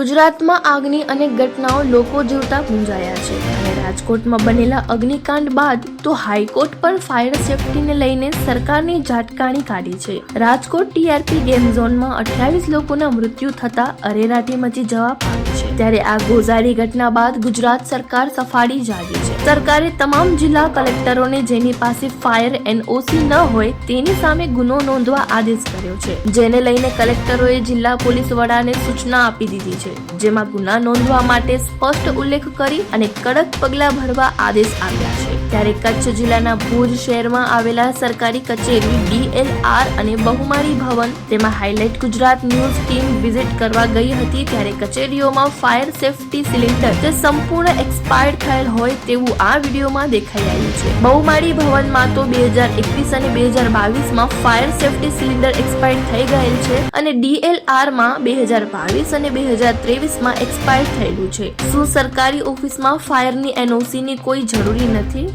ગુજરાતમાં આગની અનેક ઘટનાઓ લોકો જીવતા ગુંજાયા છે. અને રાજકોટમાં બનેલા અગ્નિકાંડ બાદ તો હાઈકોર્ટ પણ ફાયર સેફટીને લઈને સરકારની ઝાટકાણી કાઢી છે. રાજકોટ ટીઆરપી ગેમ ઝોનમાં અઠ્યાવીસ લોકોના મૃત્યુ થતા અરેરાટી મચી જવા પામી. ત્યારે આ ગોઝારી ઘટના બાદ ગુજરાત સરકાર સફાળી જાગી છે. સરકારે તમામ જિલ્લા કલેક્ટરોને જેની પાસે ફાયર એનઓસી ન હોય તેની સામે ગુનો નોંધવા આદેશ કર્યો છે. જેને લઈને કલેક્ટરોએ જિલ્લા પોલીસ વડાને સૂચના આપી દીધી છે. જેમાં ગુના નોંધવા માટે સ્પષ્ટ ઉલ્લેખ કરી અને કડક પગલાં ભરવા આદેશ આપ્યા છે. ત્યારે કચ્છ જિલ્લાના ભુજ શહેરમાં આવેલા સરકારી કચેરી ડીએલઆર અને બહુમાળી ભવન. તેમાં highlight Gujarat news team visit કરવા ગઈ હતી ત્યારે કચેરીઓમાં ફાયર સેફટી સિલિન્ડર જે સંપૂર્ણ એક્સપાયર્ડ થયેલ હોય તેવું આ વિડીયોમાં દેખાઈ આવ્યું છે. બહુમાળી ભવનમાં તો બે હજાર એકવીસ અને બે હજાર બાવીસમાં ફાયર સેફટી સિલિન્ડર એક્સપાયર્ડ થઈ ગયેલ છે અને ડીએલઆરમાં બે હજાર બાવીસ અને બે હજાર ત્રેવીસમાં એક્સપાયર્ડ થયેલું છે. શું સરકારી ઓફિસમાં ફાયરની એનઓસીની કોઈ જરૂરી નથી?